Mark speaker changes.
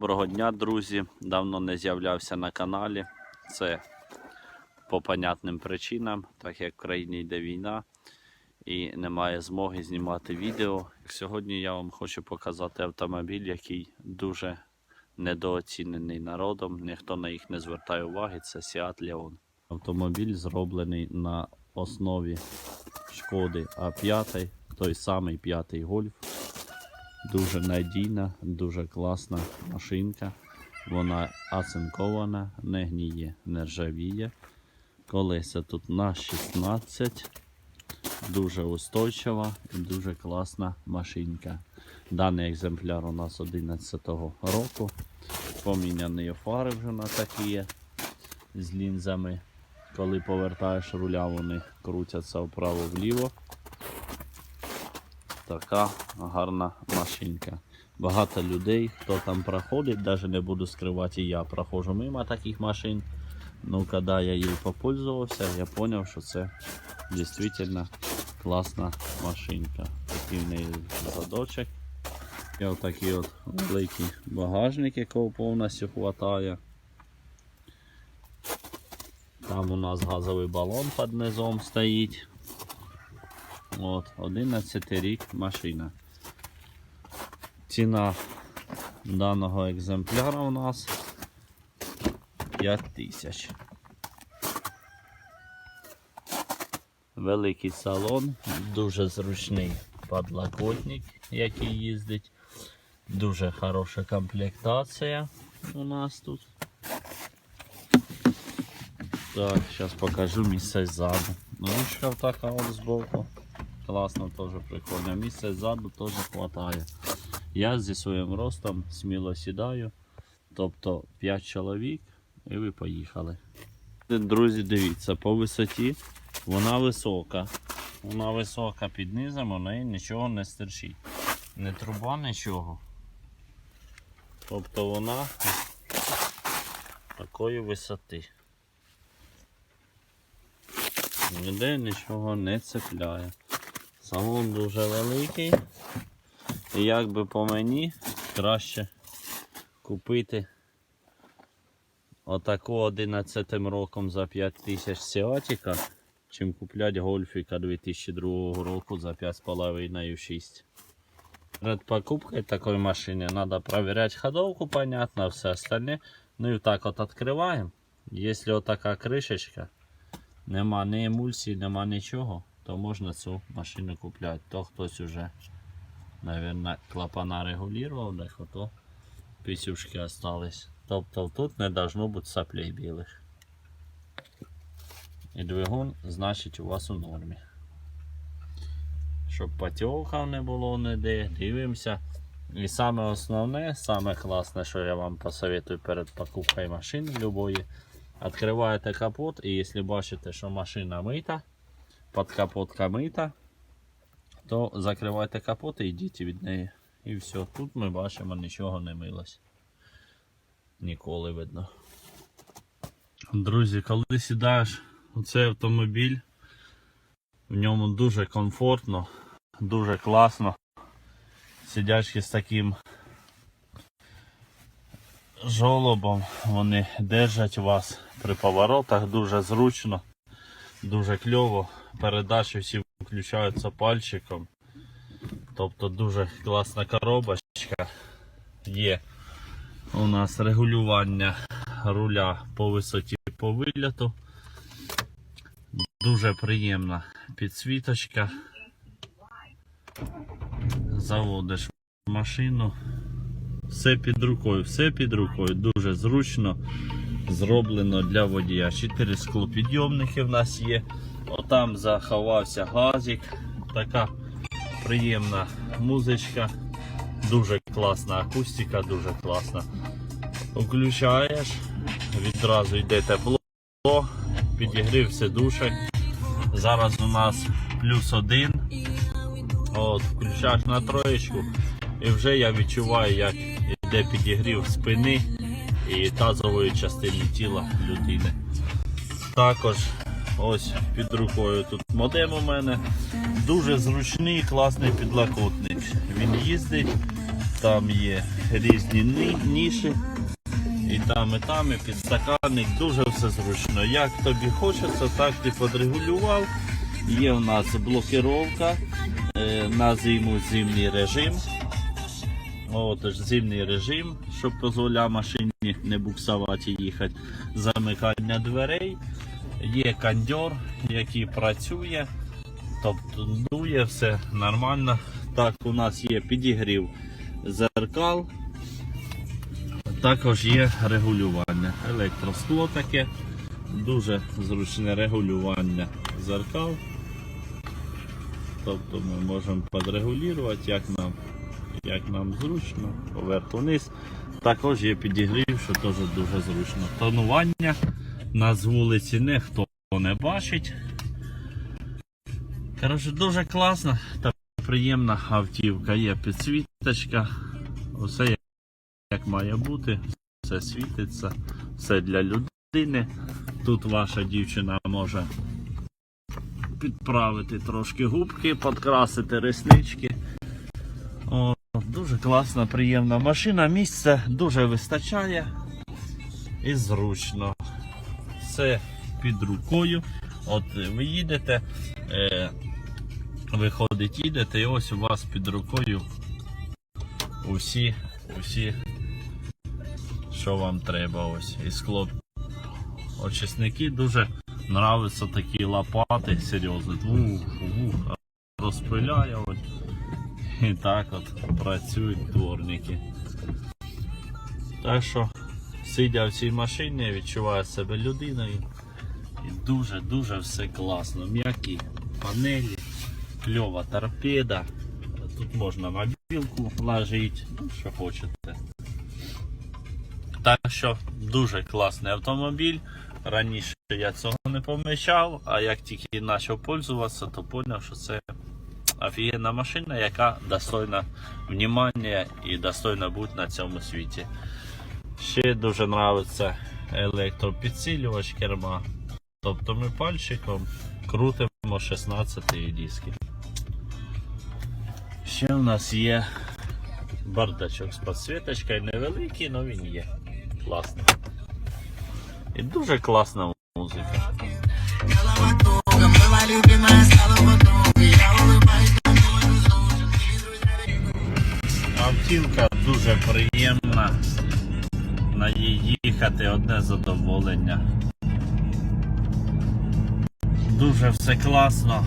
Speaker 1: Доброго дня, друзі. Давно не з'являвся на каналі. Це по понятним причинам, так як в країні йде війна і немає змоги знімати відео. Сьогодні я вам хочу показати автомобіль, який дуже недооцінений народом. Ніхто на їх не звертає уваги. Це Seat Leon. Автомобіль зроблений на основі шкоди А5, той самий п'ятий гольф. Дуже надійна, дуже класна машинка. Вона оцинкована, не гніє, не ржавіє. Колеса тут на 16. Дуже устойчива і дуже класна машинка. Даний екземпляр у нас 11-го року. Поміняні фари вже на такі з лінзами. Коли повертаєш руля, вони крутяться вправо-вліво. Така гарна машинка. Багато людей, хто там проходить, навіть не буду скривати, я проходжу мимо таких машин. Ну, коли я їй попользувався, я зрозумів, що це дійсно класна машинка. Такий в неї задочок. І отакий от великий багажник, якого повністю вистачає. Там у нас газовий балон під низом стоїть. От, 11 рік машина. Ціна даного екземпляра у нас 5 тисяч. Великий салон, дуже зручний подлокотник, який їздить. Дуже хороша комплектація у нас тут. Так, зараз покажу місце ззаду. Ручка така от збоку. Класно, теж прикольно. Місця ззаду теж вистачає. Я зі своїм ростом сміло сідаю. Тобто 5 чоловік і ви поїхали. Друзі, дивіться, по висоті вона висока. Вона висока під низом, у неї нічого не стерчить. Не труба, нічого. Тобто вона такої висоти. Ніде нічого не цепляє. Салон дуже великий. І як би по мені краще купити отаку 11 роком за 5 тисяч Сіатіка, чим купляти гольфіка 2002 року за 5,5 6. Перед покупкой такой машины надо проверять ходовку, понятно, все остальне. Ну и вот так вот открываем. Если вот такая крышечка, нема ні емульсії, нема нічого, то можна цю машину купляти. То хтось уже, мабуть, клапана регулював, дехто то пісюшки остались. Тобто тут не должно бути соплей білих. І двигун, значить, у вас у нормі. Щоб потьохав не було ніде, дивимося. І саме основне, саме класне, що я вам посоветую перед покупкою машини любої. Открываете капот і якщо бачите, що машина мита, подкапотка мита, то закривайте капот і йдіть від неї. І все, тут ми бачимо, нічого не милось. Ніколи видно. Друзі, коли сідаєш у цей автомобіль, в ньому дуже комфортно, дуже класно. Сидячи з таким жолобом, вони держать вас при поворотах дуже зручно, дуже кльово. Передачі всі включаються пальчиком. Тобто дуже класна коробочка. Є у нас регулювання руля по висоті по виліту. Дуже приємна підсвіточка. Заводиш машину. Все під рукою, все під рукою, дуже зручно зроблено для водія. Чотири склопідйомники в нас є. Отам заховався газик. Така приємна музичка. Дуже класна акустика, дуже класна. Включаєш, відразу йде тепло, підігрів сидушек. Зараз у нас плюс один. От, включаєш на троєчку і вже я відчуваю, як йде підігрів спини і тазової частини тіла людини. Також ось під рукою тут модем у мене. Дуже зручний, класний підлокотник. Він їздить там є різні ніші. І там, і там, і підстаканник, дуже все зручно. Як тобі хочеться, так ти подрегулював. Є у нас блокировка е, на зиму зимній режим. Отож, зимній режим, щоб дозволяє машині не буксувати їхати. Замикання дверей. Є кондьор, який працює, тобто дує все нормально. Так, у нас є підігрів зеркал. Також є регулювання. Електроскло таке, дуже зручне регулювання зеркал. Тобто ми можемо підрегулювати, як нам, як нам зручно, поверху вниз. Також є підігрів, що теж дуже зручно. Тонування на з вулиці ніхто не бачить. Коротше, дуже класна та приємна автівка. Є підсвіточка, усе як має бути, все світиться, все для людини. Тут ваша дівчина може підправити трошки губки, підкрасити реснички. Дуже класна, приємна машина. Місця дуже вистачає і зручно. Все під рукою. От ви їдете, е, виходить, їдете, і ось у вас під рукою усі, усі, що вам треба. Ось. І скло очисники дуже нравляться такі лопати, серйозно. Ух, ух, розпиляє. Ось. І так от працюють дворники. Так що, сидя в цій машині, відчуваю себе людиною. І дуже-дуже все класно. М'які панелі, кльова торпеда. Тут можна мобілку ложити, ну, що хочете. Так що дуже класний автомобіль. Раніше я цього не помічав, а як тільки почав пользуватися, то зрозумів, що це офігенна машина, яка достойна внимання і достойна бути на цьому світі. Ще дуже подобається електропідсилювач керма. Тобто ми пальчиком крутимо 16 диски. Ще в нас є бардачок з підсвіточкою, невеликий, але він є. Класний. І дуже класна музика. Дуже приємна. На їхати одне задоволення. Дуже все класно.